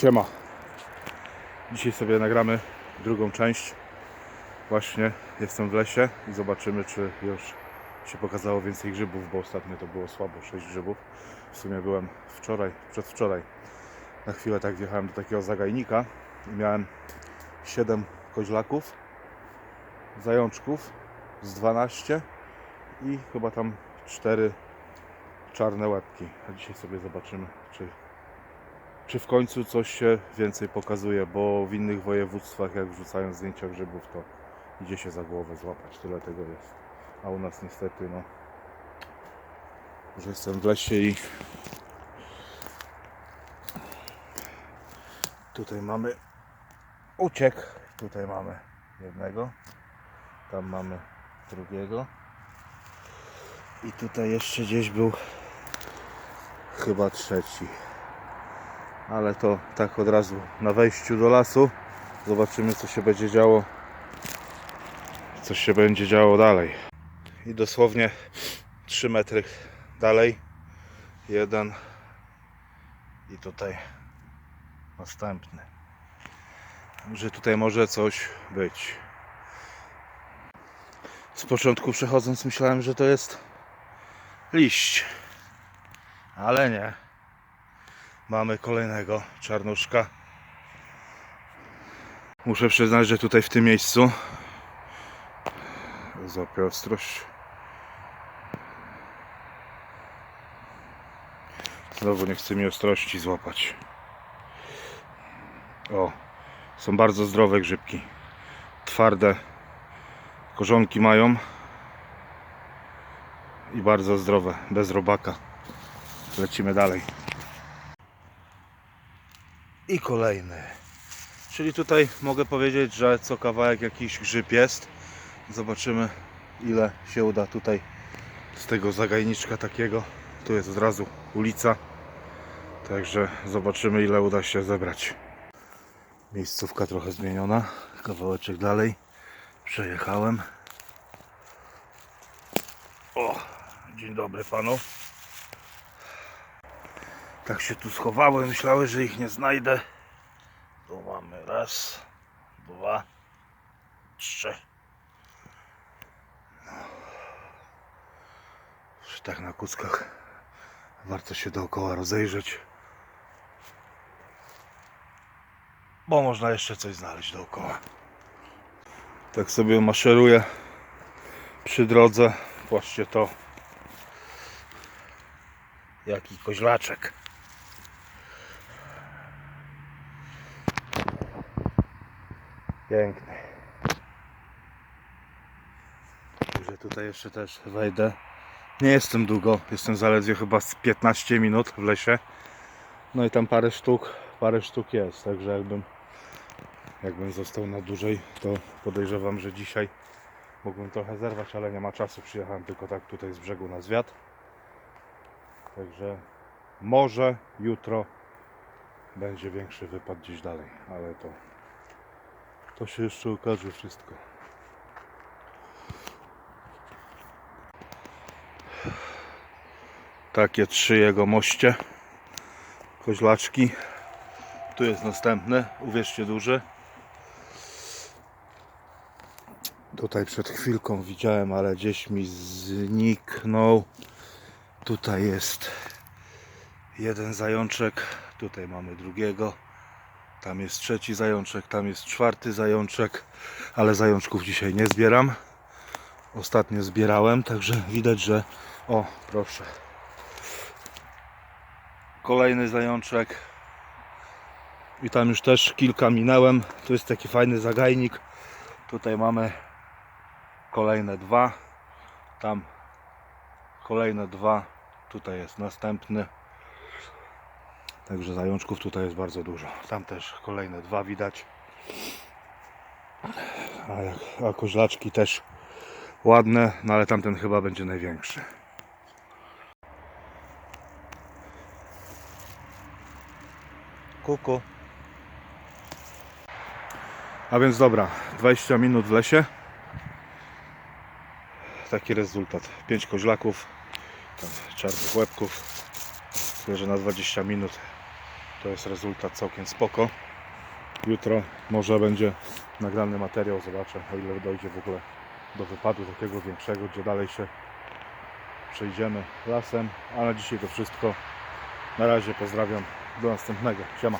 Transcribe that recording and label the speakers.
Speaker 1: Siema. Dzisiaj sobie nagramy drugą część. Właśnie jestem w lesie i zobaczymy, czy już się pokazało więcej grzybów, bo ostatnio to było słabo, 6 grzybów. W sumie byłem wczoraj, przedwczoraj. Na chwilę tak wjechałem do takiego zagajnika i miałem 7 koźlaków, zajączków z 12 i chyba tam 4 czarne łebki. A dzisiaj sobie zobaczymy, czy czy w końcu coś się więcej pokazuje, bo w innych województwach jak wrzucają zdjęcia grzybów, to idzie się za głowę złapać, tyle tego jest. A u nas niestety, no, że jestem w lesie i tutaj mamy uciek, tutaj mamy jednego, tam mamy drugiego. I tutaj jeszcze gdzieś był chyba trzeci ale to tak od razu na wejściu do lasu. Zobaczymy co się będzie działo. Co się będzie działo dalej. I dosłownie 3 metry dalej. Jeden i tutaj następny. Że tutaj może coś być. Z początku przechodząc myślałem, że to jest liść. Ale nie mamy kolejnego czarnuszka. Muszę przyznać, że tutaj w tym miejscu złapię ostrość. Znowu nie chce mi ostrości złapać. O, są bardzo zdrowe grzybki. Twarde korzonki mają i bardzo zdrowe, bez robaka. Lecimy dalej i kolejny. Czyli tutaj mogę powiedzieć, że co kawałek jakiś grzyb jest. Zobaczymy ile się uda tutaj z tego zagajniczka takiego. Tu jest od razu ulica. Także zobaczymy ile uda się zebrać. Miejscówka trochę zmieniona. Kawałeczek dalej. Przejechałem. O, dzień dobry panu. Tak się tu schowały, myślały, że ich nie znajdę. Tu mamy raz, dwa, trzy. No. Już tak na kuckach warto się dookoła rozejrzeć. Bo można jeszcze coś znaleźć dookoła. Tak sobie maszeruję przy drodze. Patrzcie to. Jaki koźlaczek. Piękny. Także tutaj jeszcze też wejdę. Nie jestem długo, jestem zaledwie chyba z 15 minut w lesie. No i tam parę sztuk, parę sztuk jest, także jakbym jakbym został na dłużej, to podejrzewam, że dzisiaj mógłbym trochę zerwać, ale nie ma czasu. Przyjechałem tylko tak tutaj z brzegu na zwiat. Także może jutro będzie większy wypad gdzieś dalej, ale to to się jeszcze okaże wszystko. Takie trzy jego moście. Koźlaczki. Tu jest następny, uwierzcie duży. Tutaj przed chwilką widziałem, ale gdzieś mi zniknął. Tutaj jest jeden zajączek. Tutaj mamy drugiego. Tam jest trzeci zajączek, tam jest czwarty zajączek, ale zajączków dzisiaj nie zbieram. Ostatnio zbierałem, także widać, że o, proszę. Kolejny zajączek. I tam już też kilka minęłem. Tu jest taki fajny zagajnik. Tutaj mamy kolejne dwa. Tam kolejne dwa. Tutaj jest następny. Także zajączków tutaj jest bardzo dużo. Tam też kolejne dwa widać. A, jak, a koźlaczki też ładne, no ale tamten chyba będzie największy. Kuku. A więc dobra, 20 minut w lesie. Taki rezultat. 5 koźlaków, tam czarnych łebków. Że na 20 minut To jest rezultat całkiem spoko. Jutro może będzie nagrany materiał, zobaczę o ile dojdzie w ogóle do wypadu takiego większego, gdzie dalej się przejdziemy lasem. A na dzisiaj to wszystko. Na razie pozdrawiam. Do następnego. Siema.